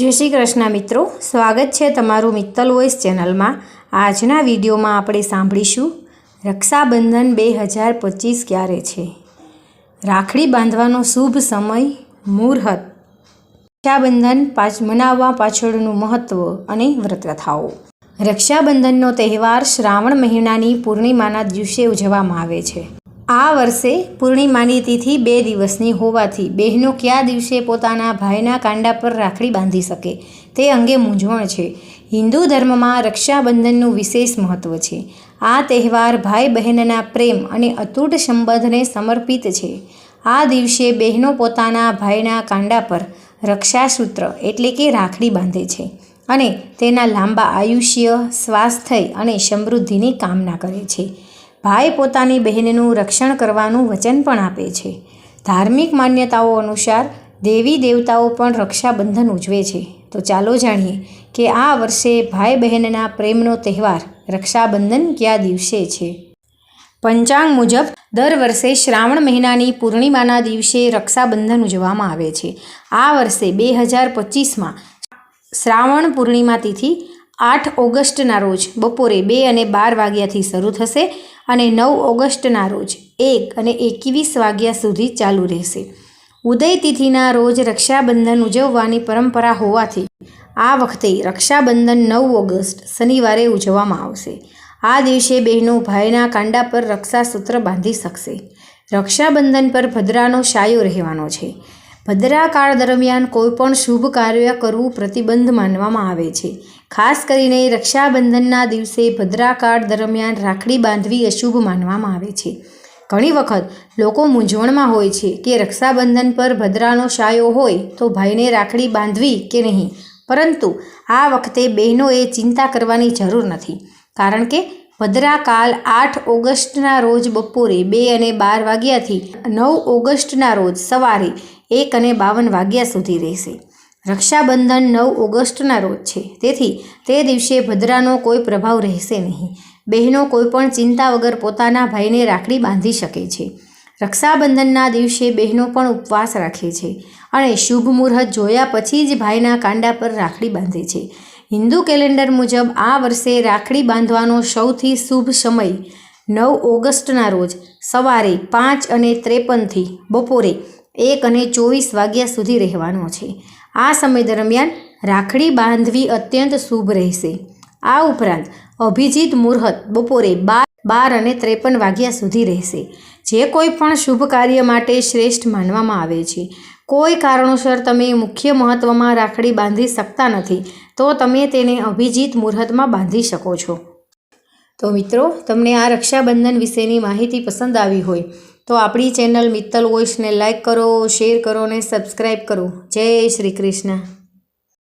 જય શ્રી કૃષ્ણ મિત્રો. સ્વાગત છે તમારું મિત્તલ વોઇસ ચેનલમાં. આજના વિડીયોમાં આપણે સાંભળીશું, રક્ષાબંધન બે હજાર પચીસ ક્યારે છે? રાખડી બાંધવાનો શુભ સમય, મુહૂર્ત. રક્ષાબંધન પાછ, મનાવવા પાછળનું મહત્ત્વ અને વ્રતકથાઓ રક્ષાબંધનનો તહેવાર શ્રાવણ મહિનાની પૂર્ણિમાના દિવસે ઉજવવામાં આવે છે. આ વર્ષે પૂર્ણિમાની તિથિ બે દિવસની હોવાથી બહેનો કયા દિવસે પોતાના ભાઈના કાંડા પર રાખડી બાંધી શકે તે અંગે મૂંઝવણ છે. હિન્દુ ધર્મમાં રક્ષાબંધનનું વિશેષ મહત્ત્વ છે. આ તહેવાર ભાઈ બહેનના પ્રેમ અને અતૂટ સંબંધને સમર્પિત છે. આ દિવસે બહેનો પોતાના ભાઈના કાંડા પર રક્ષાસૂત્ર એટલે કે રાખડી બાંધે છે અને તેના લાંબા આયુષ્ય, સ્વાસ્થ્ય અને સમૃદ્ધિની કામના કરે છે. ભાઈ પોતાની બહેનનું રક્ષણ કરવાનું વચન પણ આપે છે. ધાર્મિક માન્યતાઓ અનુસાર દેવી દેવતાઓ પણ રક્ષાબંધન ઉજવે છે. તો ચાલો જાણીએ કે આ વર્ષે ભાઈ બહેનના પ્રેમનો તહેવાર રક્ષાબંધન કયા દિવસે છે? પંચાંગ મુજબ દર વર્ષે શ્રાવણ મહિનાની પૂર્ણિમાના દિવસે રક્ષાબંધન ઉજવવામાં આવે છે. આ વર્ષે બે હજાર પચીસમાં શ્રાવણ પૂર્ણિમા તિથિ આઠ ઓગસ્ટના રોજ બપોરે બે અને બાર વાગ્યાથી શરૂ થશે અને નવ ઓગસ્ટના રોજ એક અને એકવીસ વાગ્યા સુધી ચાલુ રહેશે. ઉદય તિથિના રોજ રક્ષાબંધન ઉજવવાની પરંપરા હોવાથી આ વખતે રક્ષાબંધન નવ ઓગસ્ટ શનિવારે ઉજવવામાં આવશે. આ દિવસે બહેનો ભાઈના કાંડા પર રક્ષાસૂત્ર બાંધી શકશે. રક્ષાબંધન પર ભદ્રાનો શાયો રહેવાનો છે. ભદ્રાકાળ દરમિયાન કોઈપણ શુભ કાર્ય કરવું પ્રતિબંધ માનવામાં આવે છે. ખાસ કરીને રક્ષાબંધનના દિવસે ભદ્રાકાળ દરમિયાન રાખડી બાંધવી અશુભ માનવામાં આવે છે. ઘણી વખત લોકો મૂંઝવણમાં હોય છે કે રક્ષાબંધન પર ભદ્રાનો શાયો હોય તો ભાઈને રાખડી બાંધવી કે નહીં. પરંતુ આ વખતે બહેનોએ ચિંતા કરવાની જરૂર નથી. કારણ કે ભદ્રાકાલ આઠ ઓગસ્ટના રોજ બપોરે બે અને બાર વાગ્યાથી નવ ઓગસ્ટના રોજ સવારે એક અને બાવન વાગ્યા સુધી રહેશે. રક્ષાબંધન નવ ઓગસ્ટના રોજ છે. તેથી તે દિવસે ભદ્રાનો કોઈ પ્રભાવ રહેશે નહીં. બહેનો કોઈપણ ચિંતા વગર પોતાના ભાઈને રાખડી બાંધી શકે છે. રક્ષાબંધનના દિવસે બહેનો પણ ઉપવાસ રાખે છે અને શુભ મુહૂર્ત જોયા પછી જ ભાઈના કાંડા પર રાખડી બાંધે છે. હિન્દુ કેલેન્ડર મુજબ આ વર્ષે રાખડી બાંધવાનો સૌથી શુભ સમય નવ ઓગસ્ટના રોજ સવારે પાંચ અને ત્રેપનથી બપોરે એક અને ચોવીસ વાગ્યા સુધી રહેવાનો છે. આ સમય દરમિયાન રાખડી બાંધવી અત્યંત શુભ રહેશે. આ ઉપરાંત અભિજીત મુહૂર્ત બપોરે બાર બાર અને ત્રેપન વાગ્યા સુધી રહેશે. જે કોઈ પણ શુભ કાર્ય માટે શ્રેષ્ઠ માનવામાં આવે છે. કોઈ કારણોસર તમે મુખ્ય મહત્ત્વમાં રાખડી બાંધી શકતા નથી, તો તમે તેને અભિજીત મુહૂર્તમાં બાંધી શકો છો. તો મિત્રો, તમને આ રક્ષાબંધન વિશેની માહિતી પસંદ આવી હોય, તો આપણી ચેનલ મિત્તલ વોઇસને લાઇક કરો, શેર કરો અને સબસ્ક્રાઈબ કરો. જય શ્રી કૃષ્ણ.